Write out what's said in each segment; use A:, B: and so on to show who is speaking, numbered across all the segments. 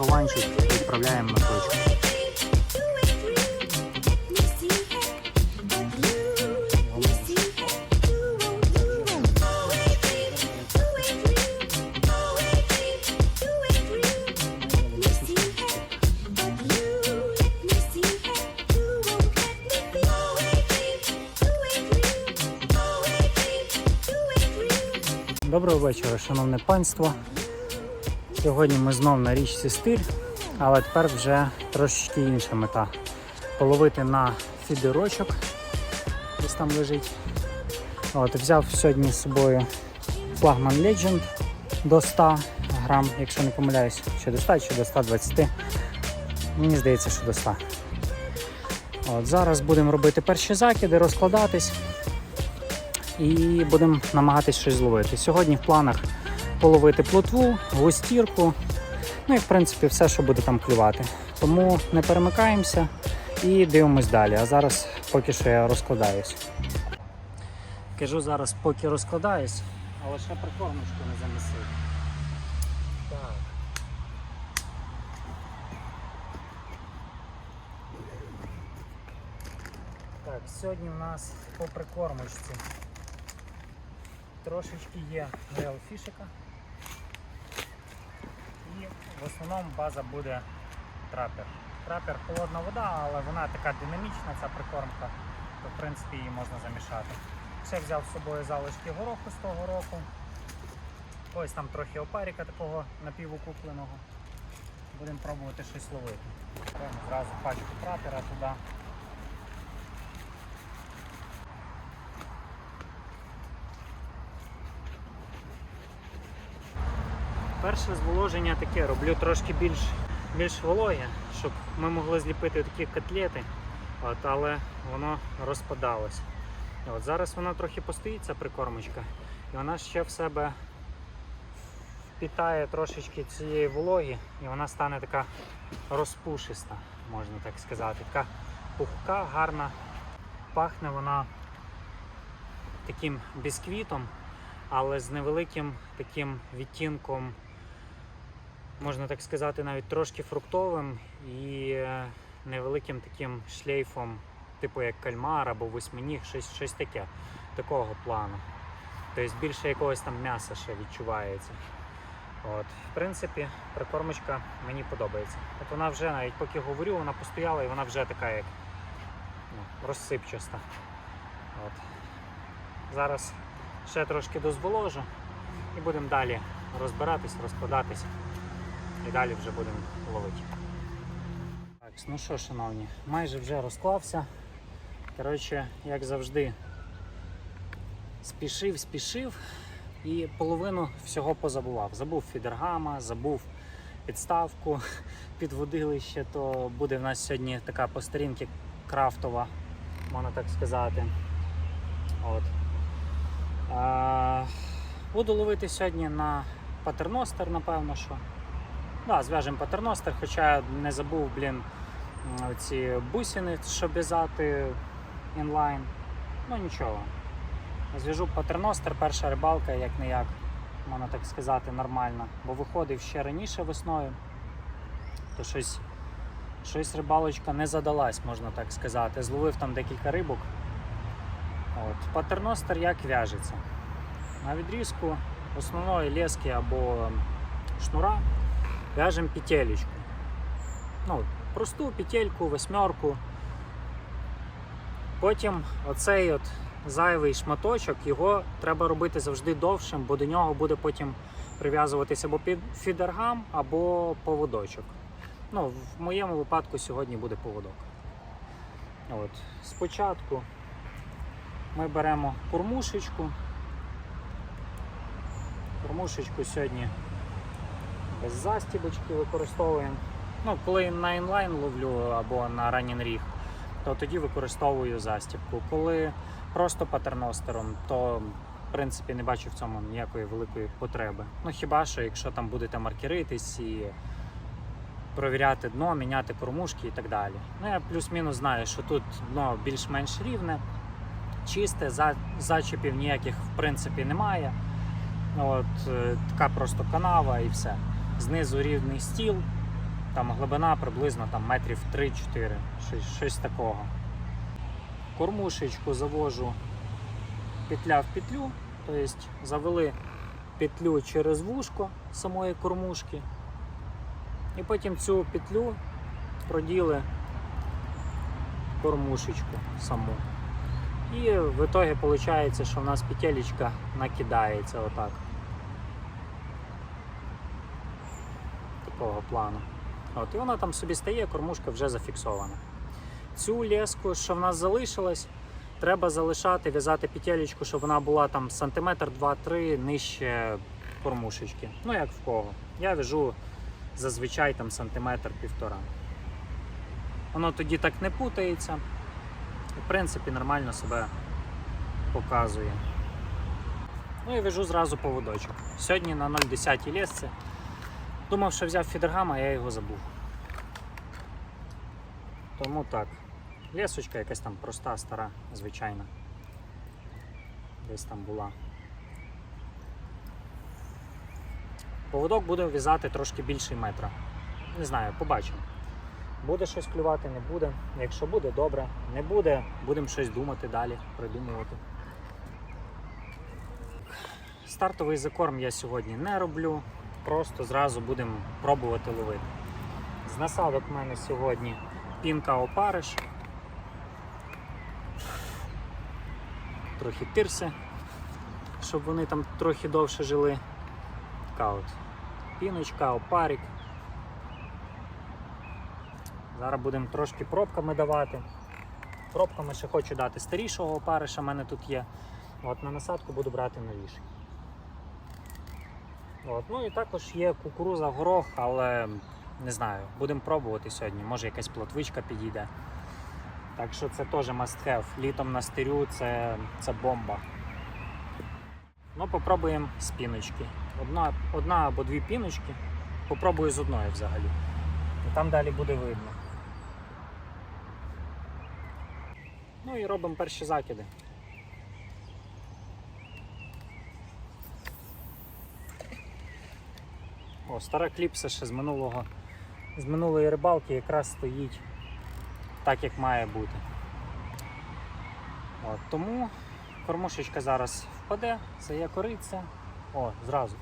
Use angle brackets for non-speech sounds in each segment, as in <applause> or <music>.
A: такий пакованчик відправляємо на точку. Доброго вечора, шановне панство. Сьогодні ми знов на річці Стиль, але тепер вже трошечки інша мета. Половити на фідерочок, десь там лежить. От, взяв сьогодні з собою флагман Legend до 100 грам, якщо не помиляюсь, чи до 100, чи до 120. Мені здається, що до 100. От, зараз будемо робити перші закиди, розкладатись і будемо намагатись щось зловити. Сьогодні в планах половити плотву, густірку, ну і в принципі все, що буде там клювати. Тому не перемикаємося і дивимось далі. А зараз поки що я розкладаюсь. Кажу зараз, поки розкладаюсь, але ще прикормочку не замісив. Так. Сьогодні в нас по прикормочці трошечки є геофішика. І в основному база буде трапер. Трапер холодна вода, але вона така динамічна, ця прикормка, то в принципі її можна замішати. Ще взяв з собою залишки гороху з того року. Ось там трохи опаріка такого напівукупленого. Будемо пробувати щось ловити. Зразу пачку трапера туди. Перше зволоження таке, роблю трошки більш, більш вологе, щоб ми могли зліпити такі котлети, от, але воно розпадалось. От Зараз вона трохи постоїть, ця прикормочка, і вона ще в себе впітає трошечки цієї вологи, і вона стане така розпушиста, можна так сказати. Така пухка, гарна, пахне вона таким бісквітом, але з невеликим таким відтінком, можна так сказати, навіть трошки фруктовим і е, невеликим таким шлейфом, типу як кальмар або восьминіг, щось, щось таке, такого плану. Тобто більше якогось там м'яса ще відчувається. От, в принципі, прикормочка мені подобається. От вона вже навіть поки говорю, вона постояла і вона вже така як ну, розсипчаста. От. Зараз ще трошки дозволожу і будемо далі розбиратись, розкладатись і далі вже будемо ловити. Так, ну що, шановні, майже вже розклався. Коротше, як завжди, спішив, спішив і половину всього позабував. Забув фідергама, забув підставку під водилище, то буде в нас сьогодні така по старінки крафтова, можна так сказати. От. Буду ловити сьогодні на патерностер, напевно, що. Да, зв'яжемо патерностер, хоча не забув, блін, ці бусини, щоб в'язати інлайн. Ну нічого. Зв'яжу патерностер, перша рибалка, як не як, можна так сказати, нормально. Бо виходив ще раніше весною, то щось, щось рибалочка не задалась, можна так сказати. Зловив там декілька рибок. От. Патерностер як в'яжеться. На відрізку основної лески або шнура в'яжемо петелечку. Ну, просту петельку, восьмерку. Потім оцей от зайвий шматочок, його треба робити завжди довшим, бо до нього буде потім прив'язуватися або фідергам, або поводочок. Ну, в моєму випадку сьогодні буде поводок. От. Спочатку ми беремо кормушечку. Кормушечку сьогодні без застібочки використовуємо. Ну, коли на інлайн ловлю або на ранній ріг, то тоді використовую застібку. Коли просто патерностером, то в принципі не бачу в цьому ніякої великої потреби. Ну хіба що, якщо там будете маркеритись і провіряти дно, міняти кормушки і так далі. Ну я плюс-мінус знаю, що тут дно більш-менш рівне, чисте, за- зачепів ніяких в принципі немає. От, е, така просто канава і все. Знизу рівний стіл, там глибина приблизно там, метрів 3-4, щось, такого. Кормушечку завожу петля в петлю, тобто завели петлю через вушко самої кормушки, і потім цю петлю проділи кормушечку саму. І в итоге виходить, що в нас петелечка накидається отак. Такого плану. От, і вона там собі стає, кормушка вже зафіксована. Цю леску, що в нас залишилась, треба залишати, в'язати петелечку, щоб вона була там сантиметр, два-три нижче кормушечки. Ну як в кого. Я в'яжу зазвичай там сантиметр півтора. Воно тоді так не путається. В принципі, нормально себе показує. Ну і вяжу зразу поводочок. Сьогодні на 0,10 лесці. Думав, що взяв фідергам, а я його забув. Тому так. Лесочка якась там проста, стара, звичайна. Десь там була. Поводок буду в'язати трошки більший метра. Не знаю, побачимо. Буде щось клювати, не буде. Якщо буде, добре. Не буде, будемо щось думати далі, придумувати. Стартовий закорм я сьогодні не роблю, просто зразу будемо пробувати ловити. З насадок в мене сьогодні пінка опариш. Трохи тирси, щоб вони там трохи довше жили. Така от піночка, опарик. Зараз будемо трошки пробками давати. Пробками ще хочу дати старішого опариша, в мене тут є. От На насадку буду брати новіший. От. Ну і також є кукуруза, горох, але не знаю, будемо пробувати сьогодні. Може якась плотвичка підійде. Так що це теж must have. Літом на стирю це, це бомба. Ну, попробуємо з піночки. Одна, одна або дві піночки. Попробую з одної взагалі. І там далі буде видно. Ну і робимо перші закиди. О, стара кліпса ще з минулого, з минулої рибалки якраз стоїть так, як має бути. От, тому кормушечка зараз впаде, це є кориця. О, зразу.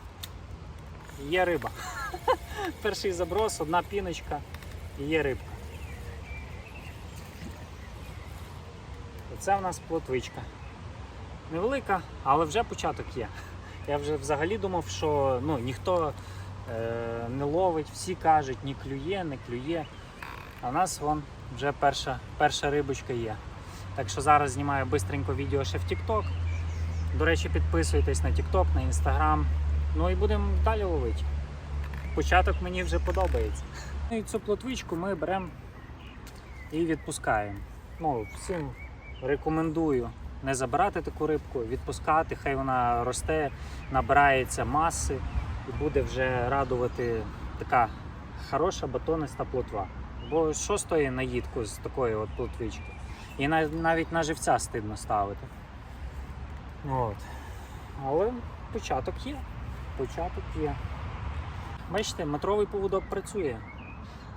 A: Є риба. <laughs> Перший заброс, одна піночка і є рибка. Оце в нас плотвичка. Невелика, але вже початок є. Я вже взагалі думав, що ну, ніхто не ловить, всі кажуть, ні клює, не клює. А в нас вон вже перша, перша рибочка є. Так що зараз знімаю бистренько відео ще в TikTok. До речі, підписуйтесь на TikTok, на Instagram. Ну і будемо далі ловити. Початок мені вже подобається. Ну і цю плотвичку ми беремо і відпускаємо. Ну, всім рекомендую не забирати таку рибку, відпускати, хай вона росте, набирається маси і буде вже радувати така хороша батониста плотва. Бо що стоїть на їдку з такої от плотвички? І навіть на живця стидно ставити. От. Але початок є. Початок є. Бачите, метровий поводок працює.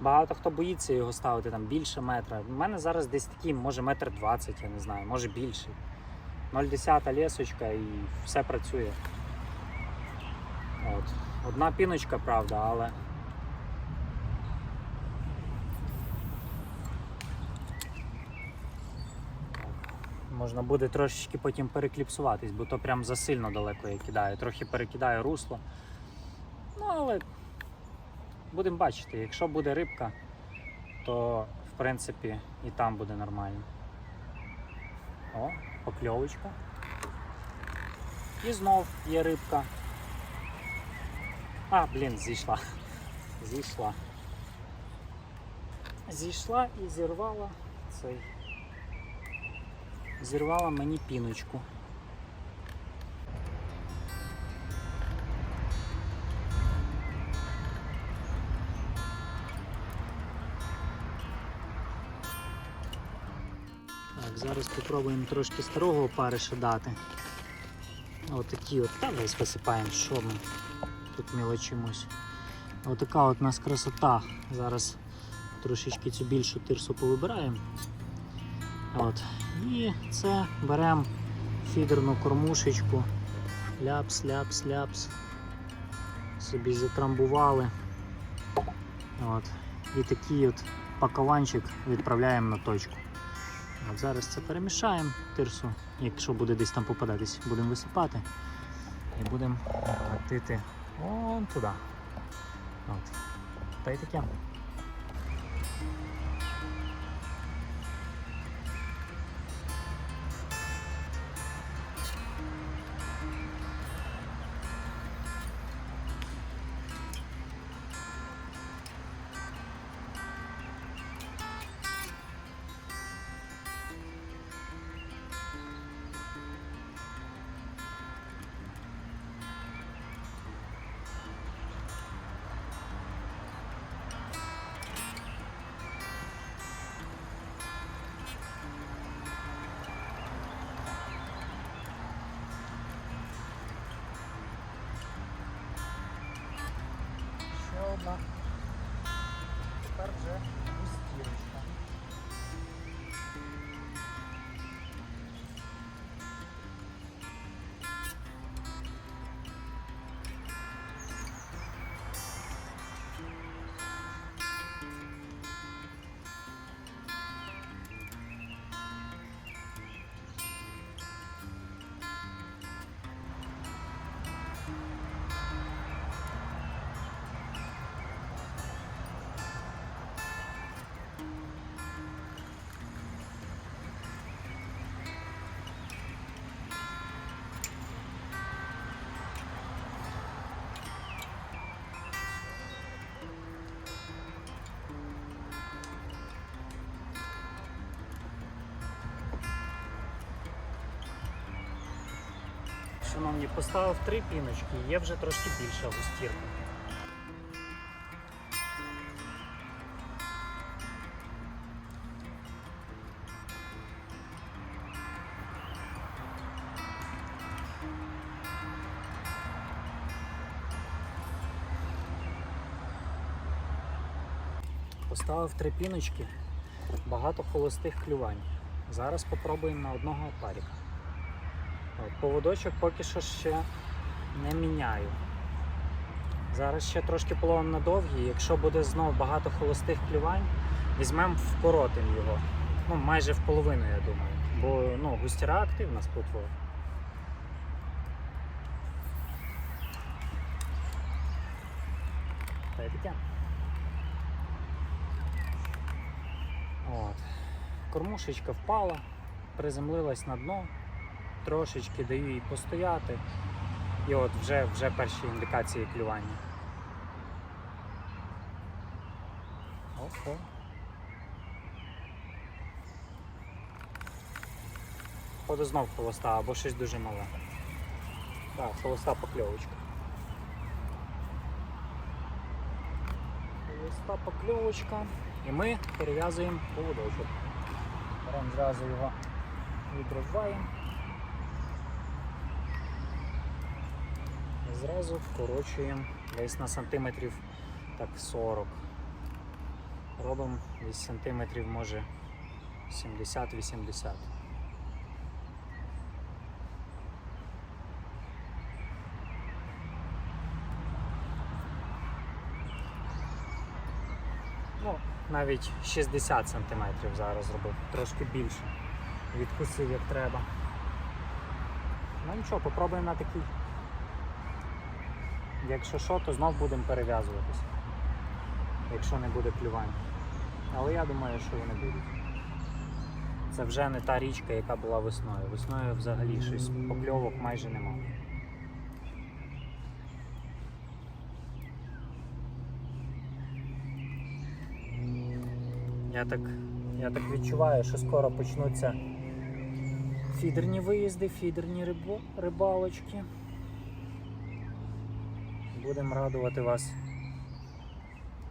A: Багато хто боїться його ставити там більше метра. У мене зараз десь такий, може метр двадцять, я не знаю, може більше. 0,10 лесочка і все працює. От. Одна піночка, правда, але. Можна буде трошечки потім перекліпсуватись, бо то прям засильно далеко я кидаю. Трохи перекидаю русло. Ну, але будемо бачити, якщо буде рибка, то в принципі і там буде нормально. О, покльовочка. І знов є рибка. А, блін, зійшла. Зійшла. Зійшла і зірвала цей. Зірвала мені піночку. Так, зараз спробуємо трошки старого опариша дати. Отакі от, та весь висипаємо, що ми тут мілочимось. Отака от у нас красота. Зараз трошечки цю більшу тирсу повибираємо. От. І це беремо фідерну кормушечку. Ляпс, ляпс, ляпс. Собі затрамбували. От. І такий от пакованчик відправляємо на точку. От зараз це перемішаємо тирсу, якщо буде десь там попадатись, будемо висипати і будемо катити вон туди. От. Та й таке. Ще одна. Тепер Шановні, поставив три піночки, є вже трошки більша густірка. Поставив три піночки, багато холостих клювань. Зараз попробуємо на одного опаріка. Поводочок поки що ще не міняю. Зараз ще трошки половим на довгий. Якщо буде знов багато холостих клювань, візьмемо вкоротим його. Ну, майже в половину, я думаю. Бо ну, густіра активна з. Кормушечка впала, приземлилась на дно трошечки даю їй постояти. І от вже, вже перші індикації клювання. Ого. Походу знов холоста або щось дуже мале. Так, холоста покльовочка. Холоста покльовочка. І ми перев'язуємо поводочок. Беремо зразу його відриваємо. Зразу вкорочуємо десь на сантиметрів так 40. Робимо десь сантиметрів може 70-80. Ну, навіть 60 сантиметрів зараз зробив, трошки більше. Відкусив як треба. Ну нічого, попробуємо на такий. Якщо що, то знов будемо перев'язуватись, якщо не буде клювань. Але я думаю, що вони будуть. Це вже не та річка, яка була весною. Весною взагалі щось покльовок майже нема. Я так, я так відчуваю, що скоро почнуться фідерні виїзди, фідерні рибалочки будемо радувати вас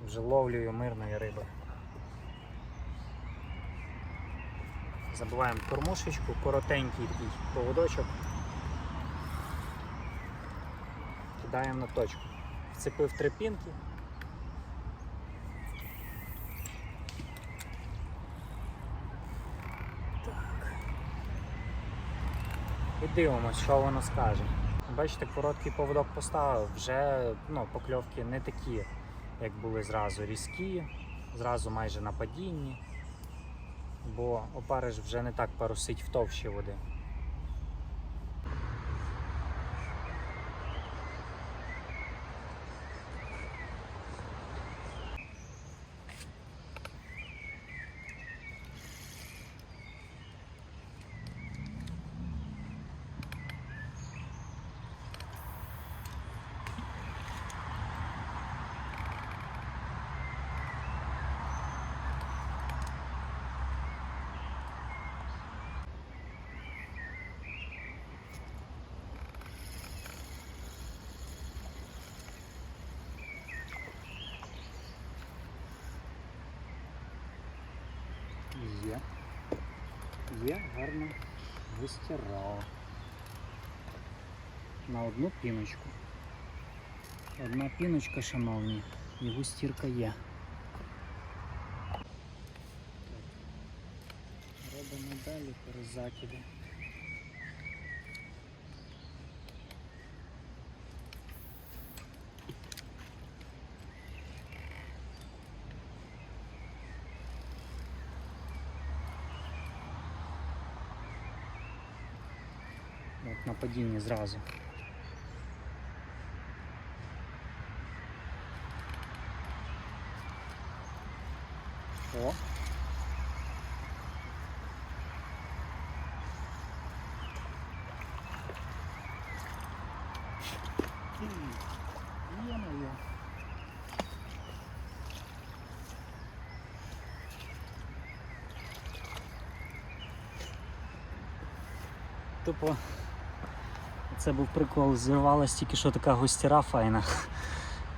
A: вже ловлею мирної риби. Забуваємо кормушечку, коротенький такий поводочок. Кидаємо на точку. Вцепив три пінки. Так. І дивимось, що воно скаже. Бачите, короткий поводок поставив, вже ну, покльовки не такі, як були зразу різкі, зразу майже на падінні, бо опариш вже не так парусить в товщі води. Є. Є гарно вистирав. На одну піночку. Одна піночка, шановні, і густірка є. Робимо далі перезакиди. От на падінні зразу. Це був прикол, зірвалась тільки що така гостіра файна.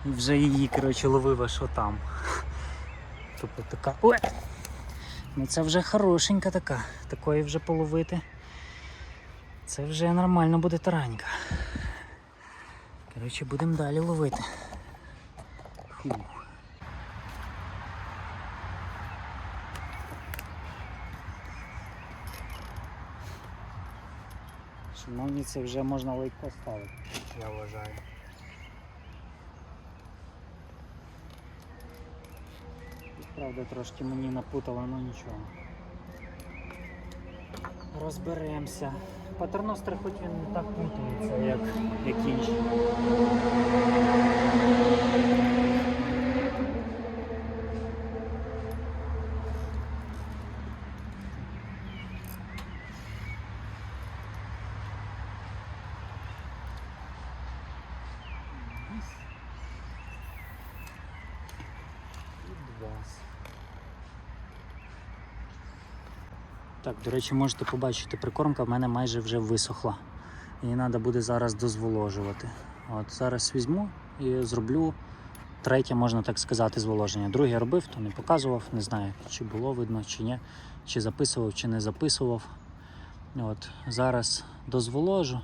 A: І вже її, коротше, ловив аж там. Тобто така. Ой! Ну це вже хорошенька така. Такої вже половити. Це вже нормально буде таранька. Коротше, будемо далі ловити. Фух. Шановні, це вже можна лайк поставити, я вважаю. Правда, трошки мені напутало, ну нічого. Розберемося. Патерностер хоч він не так путається, як, як інші. І два. Так, до речі, можете побачити, прикормка в мене майже вже висохла. Її треба буде зараз дозволожувати. От Зараз візьму і зроблю третє, можна так сказати, зволоження. Друге робив, то не показував, не знаю, чи було видно, чи ні, чи записував, чи не записував. От, Зараз дозволожу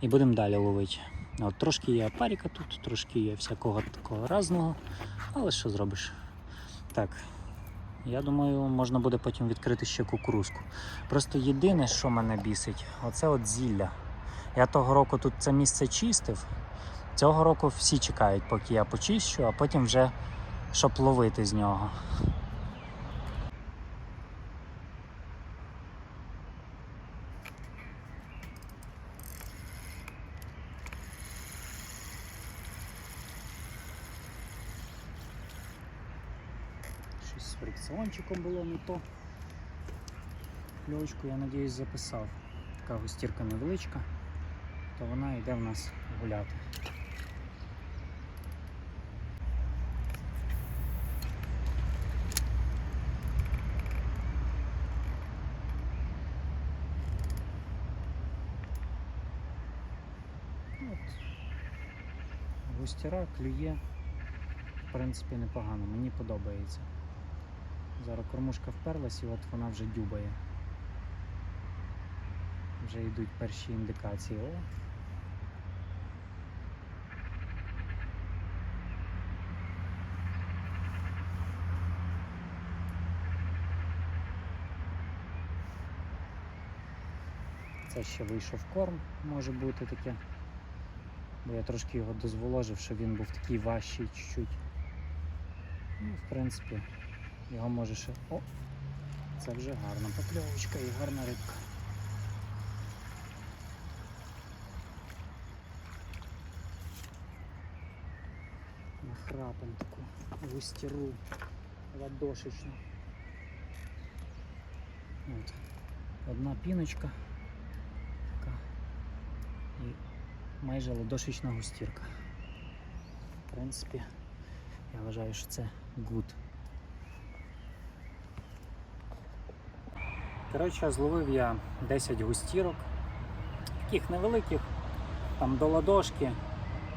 A: і будемо далі ловити. От, Трошки є апаріка тут, трошки є всякого такого разного, але що зробиш? Так, я думаю, можна буде потім відкрити ще кукурузку. Просто єдине, що мене бісить, оце от зілля. Я того року тут це місце чистив. Цього року всі чекають, поки я почищу, а потім вже щоб ловити з нього. Щось з фрикціончиком було не то. Кльовочку, я надіюсь, записав. Така густірка невеличка, то вона йде в нас гуляти. От. Густіра клює, в принципі, непогано, мені подобається. Зараз кормушка вперлась і от вона вже дюбає. Вже йдуть перші індикації. О. Це ще вийшов корм, може бути таке. Бо я трошки його дозволожив, щоб він був такий важчий чуть-чуть. Ну, в принципі, його може ще. О! Це вже гарна покльовочка і гарна рибка. Нахрапом таку густіру ладошечну. От. Одна піночка така і майже ладошечна густірка. В принципі, я вважаю, що це гуд. Коротше, зловив я 10 густірок, таких невеликих, там до ладошки.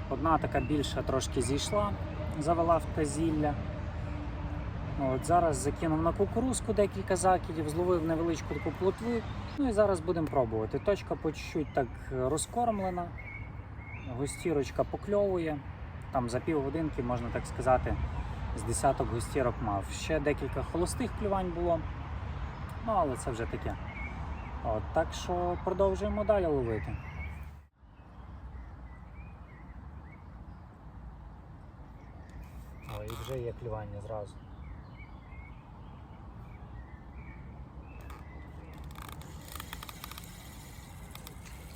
A: Одна така більша трошки зійшла, завела в те зілля. От, зараз закинув на кукурузку декілька закидів, зловив невеличку таку плотву. Ну і зараз будемо пробувати. Точка по чуть-чуть так розкормлена, густірочка покльовує. Там за півгодинки, можна так сказати, з десяток густірок мав. Ще декілька холостих клювань було. Ну, але це вже таке. От, так що продовжуємо далі ловити. О, і вже є клювання зразу.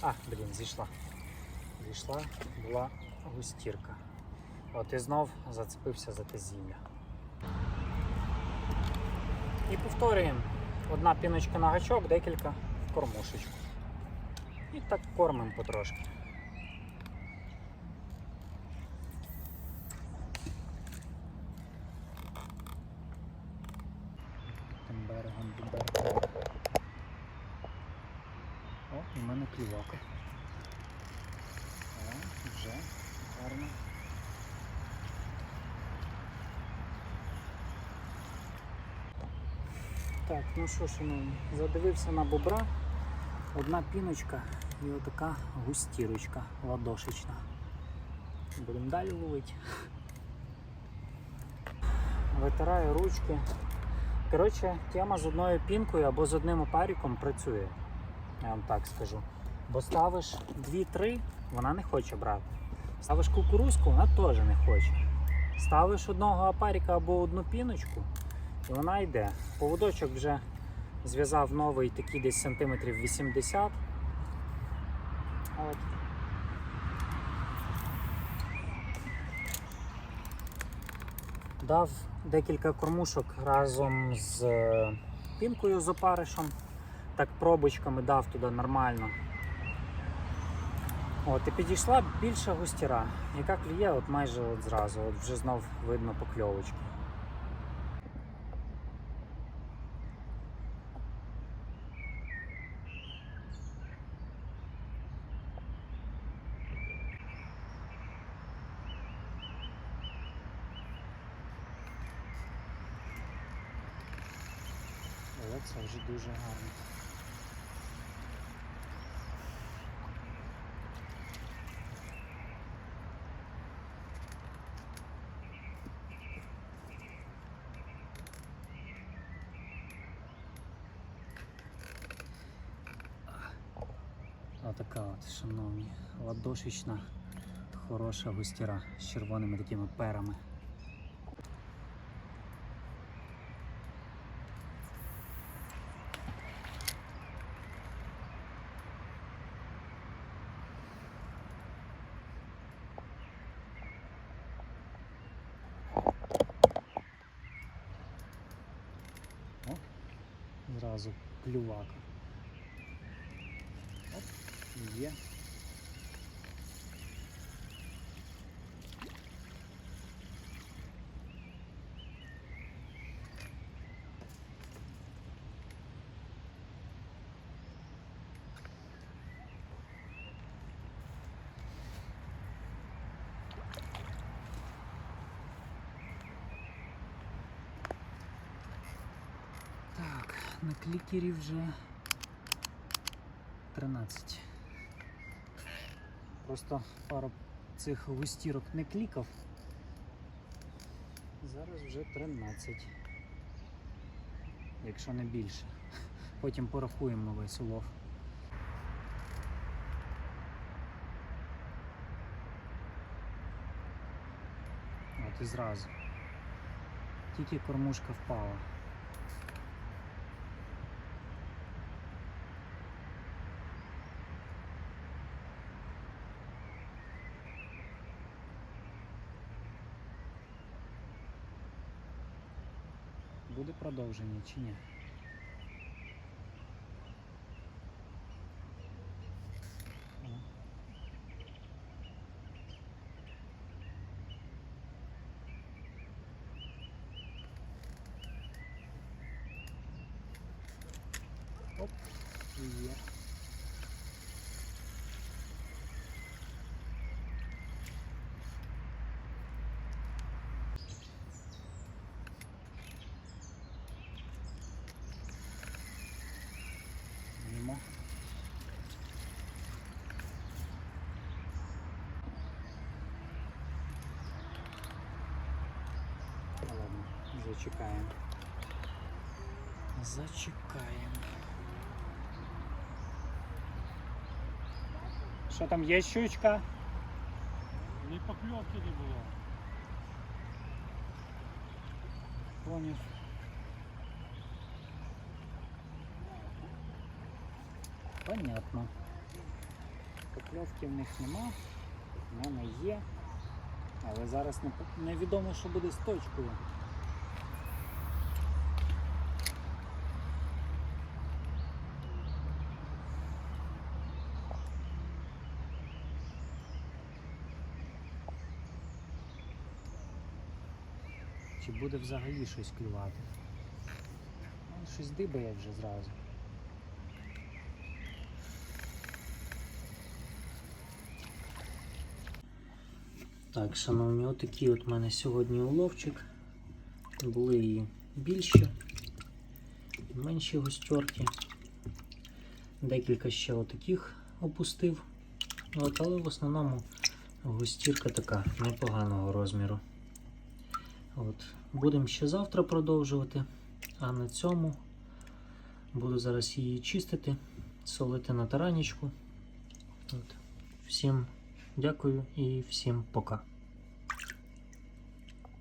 A: А, блін, зійшла. Зійшла, була густірка. От і знов зацепився за те зілля. І повторюємо. Одна піночка на гачок, декілька в кормушечку. І так кормимо потрошки. Тим берегом до берега. О, і в мене клівака. О, вже гарно. Так, ну що, шановні, задивився на бобра. Одна піночка і отака густірочка ладошечна. Будемо далі ловити. Витираю ручки. Коротше, тема з одною пінкою або з одним опаріком працює. Я вам так скажу. Бо ставиш 2-3, вона не хоче брати. Ставиш кукурузку, вона теж не хоче. Ставиш одного опаріка або одну піночку, і вона йде. Поводочок вже зв'язав новий такий десь сантиметрів 80. От. Дав декілька кормушок разом з е, пінкою з опаришем. Так пробочками дав туди нормально. От, і підійшла більша густіра, яка клює от майже от зразу, от вже знов видно покльовочки. Але це вже дуже гарно. Отака от, шановні, ладошечна, хороша густіра з червоними такими перами. О, зразу клювака. Оп, є. на клікері вже 13. Просто пару цих листірок не клікав. Зараз вже 13, якщо не більше. Потім порахуємо весь улов. От і зразу. Тільки кормушка впала. Буде продовження чи ні? зачекаємо. Зачекаємо. Що там є щучка?
B: Ні покльовки не було.
A: Поняв. Понятно. Покльовки в них нема, в мене є. Але зараз не, по- невідомо, що буде з точкою. Чи буде взагалі щось клювати? Ну, Щось дибає вже зразу. Так, шановні, отакий от в мене сьогодні уловчик. Були і більші, і менші гостьорки. Декілька ще отаких опустив. От, але в основному густірка така непоганого розміру. От. Будемо ще завтра продовжувати. А на цьому буду зараз її чистити, солити на таранічку. От. Всім дякую і всім пока.